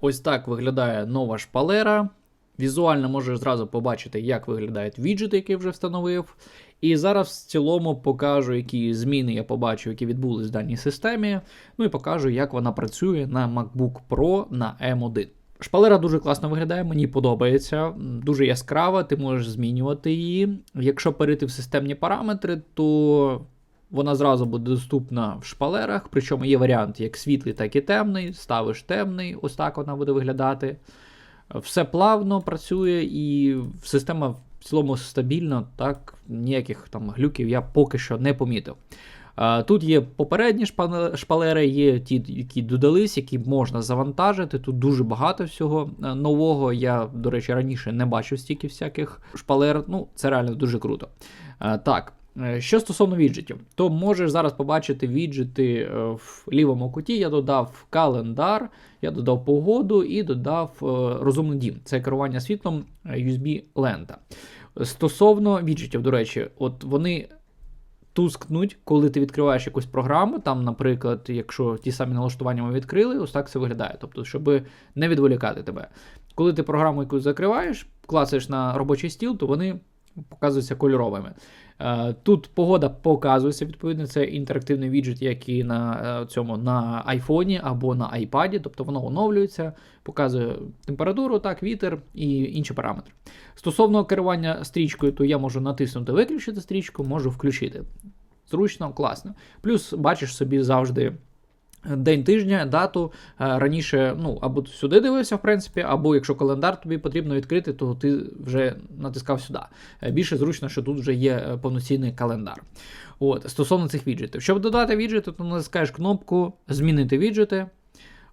Ось так виглядає нова шпалера. Візуально можеш зразу побачити, як виглядають віджити, які вже встановив. І зараз в цілому покажу, які зміни я побачив, які відбулись в даній системі. Ну і покажу, як вона працює на MacBook Pro на M1. Шпалера дуже класно виглядає, мені подобається, дуже яскрава, ти можеш змінювати її. Якщо перейти в системні параметри, то вона зразу буде доступна в шпалерах, причому є варіант як світлий, так і темний. Ставиш темний, ось так вона буде виглядати. Все плавно працює, і система в цілому стабільна, так, ніяких там глюків я поки що не помітив. Тут є попередні шпалери, є ті, які додались, які можна завантажити. Тут дуже багато всього е, нового. Я, до речі, раніше не бачив стільки всяких шпалер. Ну, це реально дуже круто. Е, так. Е, що стосовно віджитів, то можеш зараз побачити віджити в лівому куті. Я додав календар, я додав погоду і додав розумний дім. Це керування світлом USB лента. Стосовно віджитів, до речі, от вони тускнуть, коли ти відкриваєш якусь програму. Там, наприклад, якщо ті самі налаштування ми відкрили, ось так це виглядає. Тобто, щоб не відволікати тебе. Коли ти програму якусь закриваєш, клацаєш на робочий стіл, то вони показуються кольоровими. Е, тут погода показується, відповідно, це інтерактивний віджит, як і на е, цьому на айфоні або на айпаді, тобто воно оновлюється, показує температуру, так, вітер і інші параметри. Стосовно керування стрічкою, то я можу натиснути виключити стрічку, можу включити. Зручно, класно. Плюс бачиш собі завжди. День тижня, дату е, раніше, ну, або сюди дивився, в принципі, або якщо календар тобі потрібно відкрити, то ти вже натискав сюди. Е, більше зручно, що тут вже є е, повноцінний календар. От, Стосовно цих віджитів. Щоб додати віджити, то натискаєш кнопку Змінити віджити.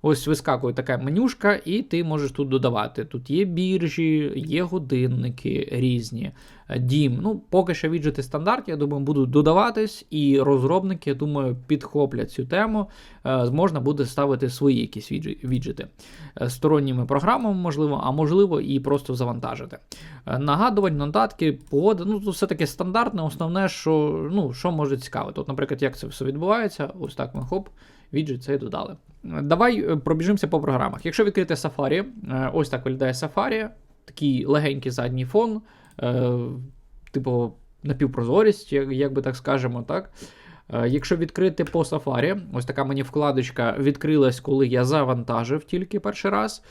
Ось вискакує така менюшка, і ти можеш тут додавати. Тут є біржі, є годинники різні, дім. Ну, поки що віджити стандарт, я думаю, будуть додаватись, і розробники, я думаю, підхоплять цю тему. Е, можна буде ставити свої якісь віджити е, сторонніми програмами, можливо, а можливо, і просто завантажити. Е, нагадувань, нотатки, погода, ну, тут все-таки стандартне, основне, що ну, що може цікавити. От, наприклад, як це все відбувається, ось так ми хоп, віджит цей додали. Давай е, пробіжимося по програмах. Якщо відкрити Safari, е, ось так виглядає Safari, такий легенький задній фон, е, типу напівпрозорість, як би так скажемо, так. Якщо відкрити по Safari, ось така мені вкладочка відкрилась, коли я завантажив тільки перший раз.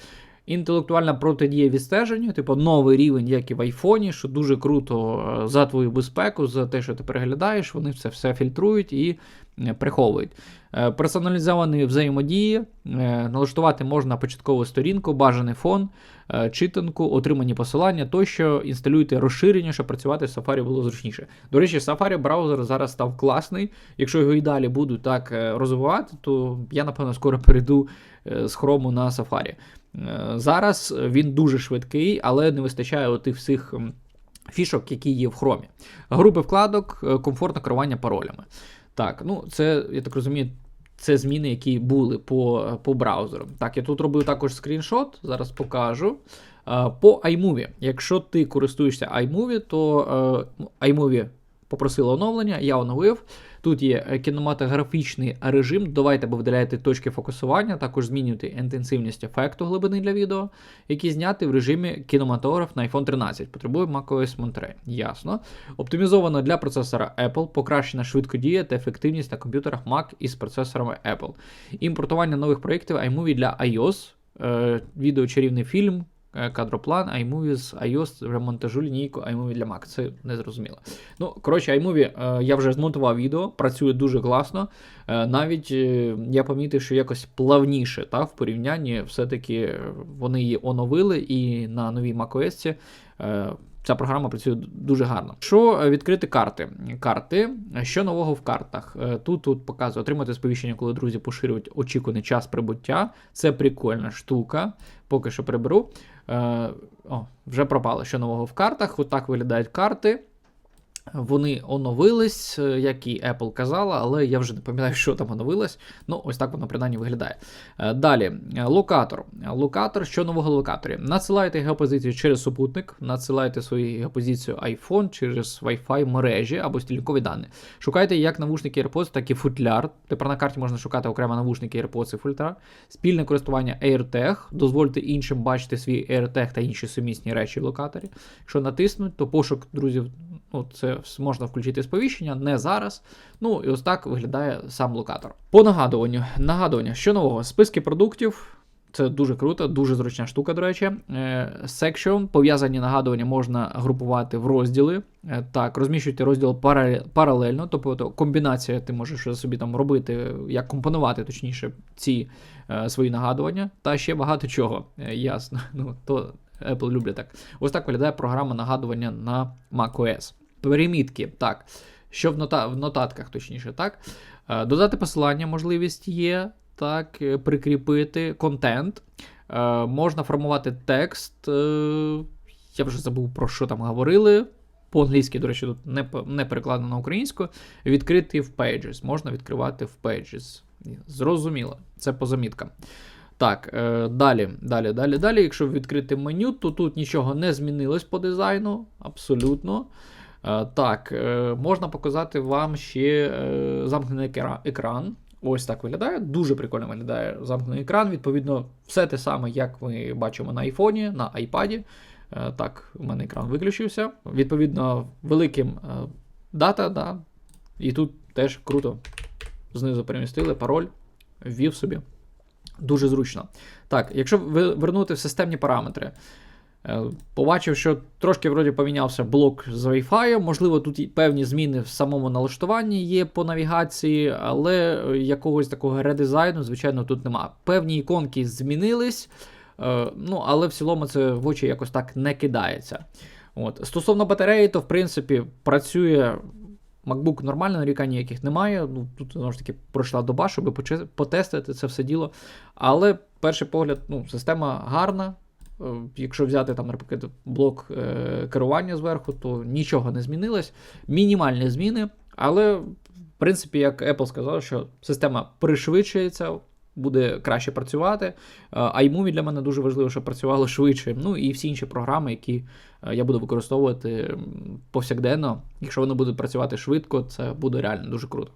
Інтелектуальна протидія відстеженню, типу новий рівень, як і в айфоні, що дуже круто за твою безпеку, за те, що ти переглядаєш, вони це все фільтрують і приховують. Е, персоналізовані взаємодії, е, налаштувати можна початкову сторінку, бажаний фон, е, читанку, отримані посилання тощо інсталюйте розширення, щоб працювати в Safari було зручніше. До речі, Safari браузер зараз став класний. Якщо його і далі будуть так розвивати, то я, напевно, скоро перейду з Chrome на Safari. Зараз він дуже швидкий, але не вистачає отих всіх фішок, які є в Chrome. Групи вкладок, комфортне керування паролями. Так, ну це, я так розумію, це зміни, які були по по браузеру. Так, я тут робив також скріншот, зараз покажу. По iMovie. Якщо ти користуєшся iMovie, то е, iMovie попросили оновлення, я оновив. Тут є е, кінематографічний режим. Давайте або видаляєте точки фокусування, також змінюєте інтенсивність ефекту глибини для відео, які зняти в режимі кінематограф на iPhone 13. Потребує macOS Monterey. Ясно. Оптимізовано для процесора Apple, покращена швидкодія та ефективність на комп'ютерах Mac із процесорами Apple. Імпортування нових проєктів iMovie для iOS, е, відео чарівний фільм. Е, кадроплан, iMovie з iOS монтажу лінійку iMovie для Mac. Це не зрозуміло. Ну, коротше, iMovie е, я вже змонтував відео, працює дуже класно. Е, навіть я помітив, що якось плавніше та, в порівнянні все-таки вони її оновили і на новій macOS Ця програма працює дуже гарно. Що відкрити карти? Карти, що нового в картах? Тут тут показує отримати сповіщення, коли друзі поширюють очікуваний час прибуття. Це прикольна штука. Поки що приберу. Е, о, Вже пропало що нового в картах. Отак виглядають карти. Вони оновились, е, як і Apple казала, але я вже не пам'ятаю, що там оновилось. Ну, ось так воно принаймні виглядає. Е, Далі, е, локатор. Локатор, що нового локаторі? Надсилайте геопозицію через супутник, надсилайте свою геопозицію iPhone через Wi-Fi мережі або стільникові дані. Шукайте як навушники AirPods, так і футляр. Тепер на карті можна шукати окремо навушники AirPods і футляр. Спільне користування AirTag. Дозвольте іншим бачити свій AirTag та інші сумісні речі в локаторі. Якщо натиснуть, то пошук друзів. Ну, це можна включити сповіщення, не зараз. Ну і ось так виглядає сам локатор. По нагадуванню, нагадування, що нового? Списки продуктів. Це дуже круто, дуже зручна штука, до речі. Е, Section, пов'язані нагадування можна групувати в розділи. Е, Так, розміщуйте розділ паралельно, тобто комбінація, ти можеш собі там робити, як компонувати, точніше, ці е, свої нагадування, та ще багато чого. Е, Ясно. Ну, то Apple люблять так. Ось так виглядає програма нагадування на macOS. Перемітки, так. Що в, нота, в нотатках, точніше, так. Е, Додати посилання, можливість є, так, е, прикріпити контент. Е, Можна формувати текст. Я вже забув про що там говорили. По-англійськи, до речі, тут не, не перекладено на українську. Відкрити в Pages. Можна відкривати в Pages. Зрозуміло, це по заміткам. Так, далі, далі, далі, далі. Якщо відкрити меню, то тут нічого не змінилось по дизайну, абсолютно. Е, так, е, можна показати вам ще е, замкнений екран. Ось так виглядає. Дуже прикольно виглядає замкнений екран. Відповідно, все те саме, як ми бачимо на айфоні, на айпаді. Так, у мене екран виключився. Відповідно, великим дата, да. І тут теж круто. Знизу перемістили пароль, ввів собі. Дуже зручно. Так, якщо вернути в системні параметри, побачив, що трошки вроді помінявся блок з Wi-Fi, можливо, тут певні зміни в самому налаштуванні є по навігації, але е, якогось такого редизайну, звичайно, тут нема. Певні іконки змінились, е, ну, але в цілому це в очі якось так не кидається. От. Стосовно батареї, то в принципі працює MacBook нормально, нарікань ніяких немає. Ну, тут знову ж таки пройшла доба, щоб потестити це все діло. Але перший погляд, ну, система гарна. Е, Якщо взяти там, наприклад, блок е, керування зверху, то нічого не змінилось. Мінімальні зміни, але, в принципі, як Apple сказав, що система пришвидшується, буде краще працювати. Е, iMovie для мене дуже важливо, щоб працювало швидше. Ну і всі інші програми, які я буду використовувати повсякденно. Якщо вони будуть працювати швидко, це буде реально дуже круто.